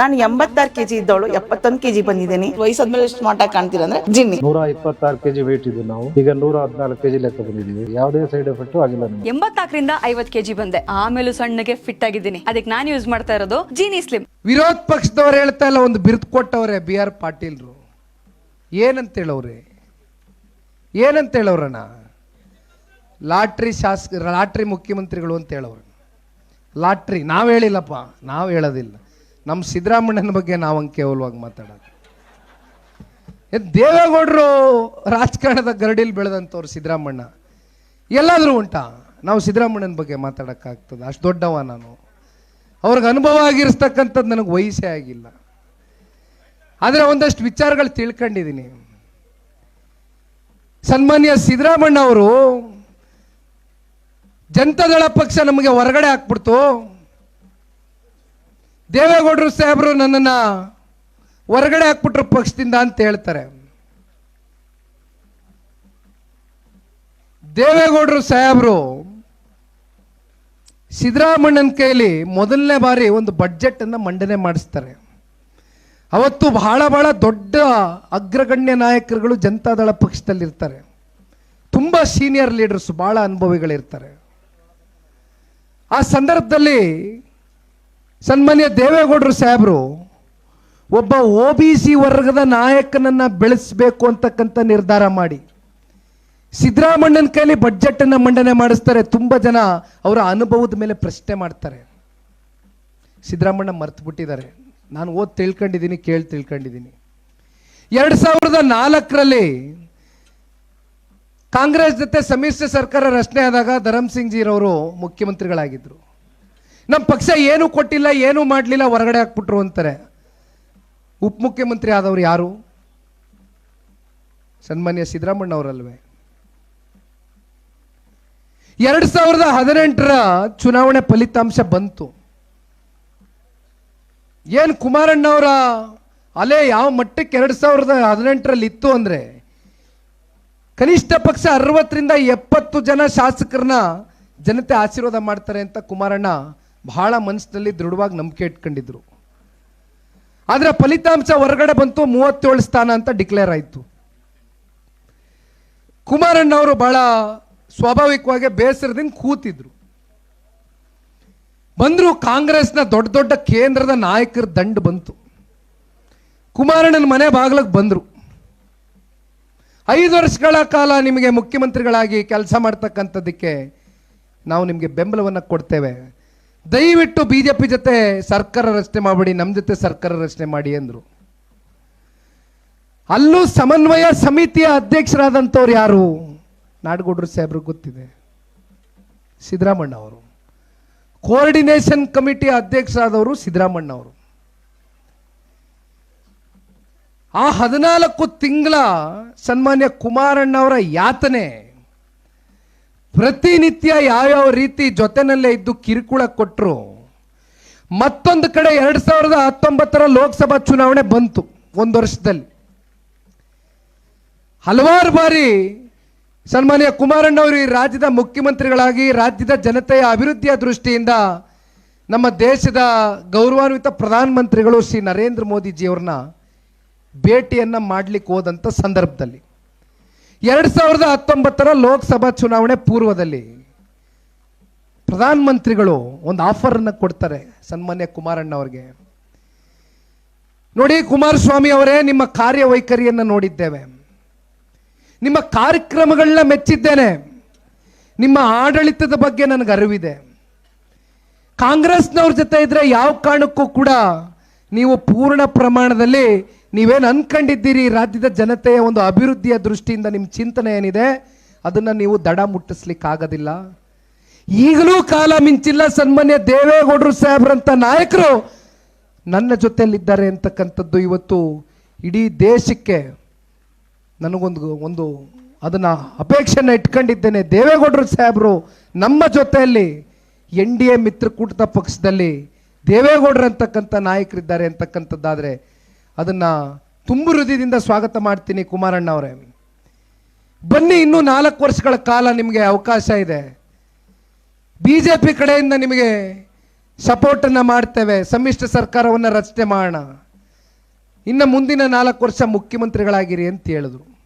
ನಾನು ಎಂಬತ್ತಾರು ಕೆಜಿ ಇದ್ದವಳು ಎಪ್ಪತ್ತೊಂದು ಕೆಜಿ ಬಂದಿದ್ದೀನಿ. ವಯಸ್ಸಾದ್ಮೇಲೆ ಸ್ಮಾರ್ಟ್ ಆಗಿ ಕಾಣ್ತೀರ ಅಂದ್ರೆ ಜಿನ್ನಿ. ನೂರ ಇಪ್ಪತ್ತಾರು ಕೆಜಿ ವೇಟ್ ಇದ್ದು ನಾವು. ಈಗ ನೂರ ಹದಿನಾಲ್ಕು ಕೆಜಿ ಲೆಕ್ಕ ಬಂದಿದ್ದೀವಿ. ಯಾವುದೇ ಸೈಡ್ ಎಫೆಕ್ಟ್ ಆಗಿಲ್ಲ ನಮಗೆ. ಎಂಬತ್ನಾಲ್ಕರಿಂದ ಐವತ್ ಕೆಜಿ ಬಂದೆ. ಆಮೇಲೆ ಸಣ್ಣಗೆ ಫಿಟ್ ಆಗಿದ್ದೀನಿ. ಅದಕ್ಕೆ ನಾನು ಯೂಸ್ ಮಾಡ್ತಾ ಇರೋದು ಜೀನಿ ಸ್ಲಿಮ್ ವಿರೋಧ ಪಕ್ಷದವ್ರು ಹೇಳ್ತಾ ಇಲ್ಲ ಒಂದು ಬಿರುದು ಕೊಟ್ಟವ್ರೆ ಬಿ ಆರ್ ಪಾಟೀಲ್ರು. ಏನಂತ ಹೇಳವ್ರೆ ಏನಂತ ಹೇಳವ್ರಣ್ಣ ಲಾಟ್ರಿ ಶಾಸಕ ಲಾಟ್ರಿ ಮುಖ್ಯಮಂತ್ರಿಗಳು ಅಂತ ಹೇಳೋರು ಲಾಟ್ರಿ ನಾವು ಹೇಳಿಲ್ಲಪ್ಪ. ನಾವು ಹೇಳೋದಿಲ್ಲ. ನಮ್ಮ ಸಿದ್ದರಾಮಣ್ಣನ ಬಗ್ಗೆ ನಾವು ಹಂಗೆ ಕೇವಲವಾಗಿ ಮಾತಾಡೋದು. ದೇವೇಗೌಡರು ರಾಜಕಾರಣದ ಗರಡಿಲಿ ಬೆಳೆದಂಥವ್ರು ಸಿದ್ದರಾಮಣ್ಣ ಎಲ್ಲಾದರೂ ಉಂಟಾ? ನಾವು ಸಿದ್ದರಾಮಣ್ಣನ ಬಗ್ಗೆ ಮಾತಾಡೋಕ್ಕಾಗ್ತದೆ? ಅಷ್ಟು ದೊಡ್ಡವ ನಾನು. ಅವ್ರಿಗೆ ಅನುಭವ ಆಗಿರ್ತಕ್ಕಂಥದ್ದು ನನಗೆ ವಯಸ್ಸೇ ಆಗಿಲ್ಲ. ಆದರೆ ಒಂದಷ್ಟು ವಿಚಾರಗಳು ತಿಳ್ಕೊಂಡಿದ್ದೀನಿ ಸನ್ಮಾನ್ಯ ಸಿದ್ದರಾಮಣ್ಣ ಅವರು ಜನತಾದಳ ಪಕ್ಷ ನಮಗೆ ಹೊರಗಡೆ ಹಾಕ್ಬಿಡ್ತು. ದೇವೇಗೌಡರು ಸಾಹೇಬರು ನನ್ನನ್ನು ಹೊರಗಡೆ ಹಾಕ್ಬಿಟ್ರು ಪಕ್ಷದಿಂದ ಅಂತ ಹೇಳ್ತಾರೆ. ದೇವೇಗೌಡರು ಸಾಹೇಬರು ಸಿದ್ದರಾಮಣ್ಣನ ಕೈಲಿ ಮೊದಲನೇ ಬಾರಿ ಒಂದು ಬಡ್ಜೆಟ್ ಅನ್ನ ಮಂಡನೆ ಮಾಡಿಸ್ತಾರೆ. ಅವತ್ತು ಬಹಳ ಬಹಳ ದೊಡ್ಡ ಅಗ್ರಗಣ್ಯ ನಾಯಕರುಗಳು ಜನತಾದಳ ಪಕ್ಷದಲ್ಲಿರ್ತಾರೆ. ತುಂಬ ಸೀನಿಯರ್ ಲೀಡರ್ಸ್ ಬಹಳ ಅನುಭವಿಗಳಿರ್ತಾರೆ. ಆ ಸಂದರ್ಭದಲ್ಲಿ ಸನ್ಮಾನ್ಯ ದೇವೇಗೌಡರು ಸಾಹೇಬರು, ಒಬ್ಬ ಒ ಬಿ ಸಿ ವರ್ಗದ ನಾಯಕನನ್ನ ಬೆಳೆಸಬೇಕು ಅಂತಕ್ಕಂಥ ನಿರ್ಧಾರ ಮಾಡಿ. ಸಿದ್ದರಾಮಣ್ಣನ ಕೈಲಿ ಬಡ್ಜೆಟ್ ಅನ್ನ ಮಂಡನೆ ಮಾಡಿಸ್ತಾರೆ, ತುಂಬ ಜನ ಅವರ ಅನುಭವದ ಮೇಲೆ ಪ್ರಶ್ನೆ ಮಾಡ್ತಾರೆ. ಸಿದ್ದರಾಮಣ್ಣ ಮರ್ತು ಬಿಟ್ಟಿದ್ದಾರೆ ನಾನು ಓದ್ ತಿಳ್ಕೊಂಡಿದ್ದೀನಿ, ಕೇಳಿ ತಿಳ್ಕೊಂಡಿದ್ದೀನಿ. ಎರಡು ಸಾವಿರದ ನಾಲ್ಕರಲ್ಲಿ ಕಾಂಗ್ರೆಸ್ ಜೊತೆ ಸಮ್ಮಿಶ್ರ ಸರ್ಕಾರ ರಚನೆ ಆದಾಗ ಧರಮ್ ಸಿಂಗ್ ಜೀರವರು ಮುಖ್ಯಮಂತ್ರಿಗಳಾಗಿದ್ರು. ನಮ್ಮ ಪಕ್ಷ ಏನು ಕೊಟ್ಟಿಲ್ಲ, ಏನೂ ಮಾಡಲಿಲ್ಲ, ಹೊರಗಡೆ ಹಾಕ್ಬಿಟ್ರು ಅಂತಾರೆ. ಉಪಮುಖ್ಯಮಂತ್ರಿ ಆದವರು ಯಾರು? ಸನ್ಮಾನ್ಯ ಸಿದ್ದರಾಮಣ್ಣ ಅವರಲ್ವೇ ಎರಡು ಸಾವಿರದ ಹದಿನೆಂಟರ ಚುನಾವಣೆ ಫಲಿತಾಂಶ ಬಂತು. ಏನು ಕುಮಾರಣ್ಣವರ ಅಲೆ ಯಾವ ಮಟ್ಟಕ್ಕೆ ಎರಡು ಸಾವಿರದ ಹದಿನೆಂಟರಲ್ಲಿ ಇತ್ತು ಅಂದರೆ, ಕನಿಷ್ಠ ಪಕ್ಷ ಅರವತ್ತರಿಂದ ಎಪ್ಪತ್ತು ಜನ ಶಾಸಕರನ್ನ ಜನತೆ ಆಶೀರ್ವಾದ ಮಾಡ್ತಾರೆ ಅಂತ ಕುಮಾರಣ್ಣ ಬಹಳ ಮನಸ್ಸಿನಲ್ಲಿ ದೃಢವಾಗಿ ನಂಬಿಕೆ ಇಟ್ಕೊಂಡಿದ್ರು. ಆದರೆ ಫಲಿತಾಂಶ ಹೊರಗಡೆ ಬಂತು, ಮೂವತ್ತೇಳು ಸ್ಥಾನ ಅಂತ ಡಿಕ್ಲೇರ್ ಆಯಿತು. ಕುಮಾರಣ್ಣ ಅವರು ಬಹಳ ಸ್ವಾಭಾವಿಕವಾಗಿ ಬೇಸರದಿಂದ ಕೂತಿದ್ರು. ಬಂದ್ರು ಕಾಂಗ್ರೆಸ್ನ ದೊಡ್ಡ ದೊಡ್ಡ ಕೇಂದ್ರದ ನಾಯಕರ ದಂಡು ಬಂತು. ಕುಮಾರಣ್ಣನ ಮನೆ ಬಾಗ್ಲಕ್ಕೆ ಬಂದರು. ಐದು ವರ್ಷಗಳ ಕಾಲ ನಿಮಗೆ ಮುಖ್ಯಮಂತ್ರಿಗಳಾಗಿ ಕೆಲಸ ಮಾಡ್ತಕ್ಕಂಥದ್ದಕ್ಕೆ ನಾವು ನಿಮಗೆ ಬೆಂಬಲವನ್ನು ಕೊಡ್ತೇವೆ. ದಯವಿಟ್ಟು ಬಿ ಜೆ ಪಿ ಜೊತೆ ಸರ್ಕಾರ ರಚನೆ ಮಾಡಬೇಡಿ ನಮ್ಮ ಜೊತೆ ಸರ್ಕಾರ ರಚನೆ ಮಾಡಿ ಅಂದರು. ಅಲ್ಲೂ ಸಮನ್ವಯ ಸಮಿತಿಯ ಅಧ್ಯಕ್ಷರಾದಂಥವ್ರು ಯಾರು? ನಾಡಗೌಡರು ಸಾಹೇಬ್ರು ಗೊತ್ತಿದೆ. ಸಿದ್ದರಾಮಣ್ಣ ಅವರು. ಕೋಆರ್ಡಿನೇಷನ್ ಕಮಿಟಿ ಅಧ್ಯಕ್ಷರಾದವರು ಸಿದ್ದರಾಮಣ್ಣ ಅವರು. ಆ ಹದಿನಾಲ್ಕು ತಿಂಗಳ ಸನ್ಮಾನ್ಯ ಕುಮಾರಣ್ಣವರ ಯಾತನೆ ಪ್ರತಿನಿತ್ಯ ಯಾವ್ಯಾವ ರೀತಿ ಜೊತೆನಲ್ಲೇ ಇದ್ದು ಕಿರುಕುಳ ಕೊಟ್ಟರು ಮತ್ತೊಂದು ಕಡೆ ಎರಡು ಸಾವಿರದ ಹತ್ತೊಂಬತ್ತರ ಲೋಕಸಭಾ ಚುನಾವಣೆ ಬಂತು ಒಂದು ವರ್ಷದಲ್ಲಿ. ಹಲವಾರು ಬಾರಿ ಸನ್ಮಾನ್ಯ ಕುಮಾರಣ್ಣ ಅವರು ಈ ರಾಜ್ಯದ ಮುಖ್ಯಮಂತ್ರಿಗಳಾಗಿ, ರಾಜ್ಯದ ಜನತೆಯ ಅಭಿವೃದ್ಧಿಯ ದೃಷ್ಟಿಯಿಂದ ನಮ್ಮ ದೇಶದ ಗೌರವಾನ್ವಿತ ಪ್ರಧಾನಮಂತ್ರಿಗಳು ಶ್ರೀ ನರೇಂದ್ರ ಮೋದಿಜಿಯವ್ರನ್ನ ಭೇಟಿಯನ್ನು ಮಾಡ್ಲಿಕ್ಕೆ ಹೋದಂಥ ಸಂದರ್ಭದಲ್ಲಿ. ಎರಡು ಸಾವಿರದ ಹತ್ತೊಂಬತ್ತರ ಲೋಕಸಭಾ ಚುನಾವಣೆ ಪೂರ್ವದಲ್ಲಿ ಪ್ರಧಾನಮಂತ್ರಿಗಳು ಒಂದು ಆಫರನ್ನು ಕೊಡ್ತಾರೆ ಸನ್ಮಾನ್ಯ ಕುಮಾರಣ್ಣ ಅವ್ರಿಗೆ ನೋಡಿ ಕುಮಾರಸ್ವಾಮಿ ಅವರೇ ನಿಮ್ಮ ಕಾರ್ಯವೈಖರಿಯನ್ನು ನೋಡಿದ್ದೇವೆ. ನಿಮ್ಮ ಕಾರ್ಯಕ್ರಮಗಳನ್ನ ಮೆಚ್ಚಿದ್ದೇನೆ. ನಿಮ್ಮ ಆಡಳಿತದ ಬಗ್ಗೆ ನನಗೆ ಅರಿವಿದೆ. ಕಾಂಗ್ರೆಸ್ನವ್ರ ಜೊತೆ ಇದ್ರೆ ಯಾವ ಕಾರಣಕ್ಕೂ ಕೂಡ ನೀವು ಪೂರ್ಣ ಪ್ರಮಾಣದಲ್ಲಿ ನೀವೇನು ಅನ್ಕೊಂಡಿದ್ದೀರಿ ರಾಜ್ಯದ ಜನತೆಯ ಒಂದು ಅಭಿವೃದ್ಧಿಯ ದೃಷ್ಟಿಯಿಂದ ನಿಮ್ಮ ಚಿಂತನೆ ಏನಿದೆ? ಅದನ್ನು ನೀವು ದಡ ಮುಟ್ಟಿಸ್ಲಿಕ್ಕಾಗೋದಿಲ್ಲ. ಈಗಲೂ ಕಾಲ ಮಿಂಚಿಲ್ಲ ಸನ್ಮಾನ್ಯ ದೇವೇಗೌಡರು ಸಾಹೇಬ್ರಂಥ ನಾಯಕರು ನನ್ನ ಜೊತೆಯಲ್ಲಿದ್ದಾರೆ ಅಂತಕ್ಕಂಥದ್ದು ಇವತ್ತು ಇಡೀ ದೇಶಕ್ಕೆ ನನಗೊಂದು, ಒಂದು ಅದನ್ನು ಅಪೇಕ್ಷೆನ ಇಟ್ಕೊಂಡಿದ್ದೇನೆ. ದೇವೇಗೌಡರು ಸಾಹೇಬರು ನಮ್ಮ ಜೊತೆಯಲ್ಲಿ ಎನ್ ಡಿ ಎ ಮಿತ್ರಕೂಟದ ಪಕ್ಷದಲ್ಲಿ ದೇವೇಗೌಡರು ಅಂತಕ್ಕಂಥ ನಾಯಕರಿದ್ದಾರೆ ಅಂತಕ್ಕಂಥದ್ದಾದರೆ ಅದನ್ನ ತುಂಬು ಹೃದಯದಿಂದ ಸ್ವಾಗತ ಮಾಡ್ತೀನಿ ಕುಮಾರಣ್ಣ ಅವರೇ ಬನ್ನಿ ಇನ್ನೂ ನಾಲ್ಕು ವರ್ಷಗಳ ಕಾಲ ನಿಮಗೆ ಅವಕಾಶ ಇದೆ. ಬಿ ಜೆ ಪಿ ಕಡೆಯಿಂದ ನಿಮಗೆ ಸಪೋರ್ಟನ್ನು ಮಾಡ್ತೇವೆ. ಸಮ್ಮಿಶ್ರ ಸರ್ಕಾರವನ್ನು ರಚನೆ ಮಾಡೋಣ. ಇನ್ನು ಮುಂದಿನ ನಾಲ್ಕು ವರ್ಷ ಮುಖ್ಯಮಂತ್ರಿಗಳಾಗಿರಿ ಅಂತ ಹೇಳಿದ್ರು.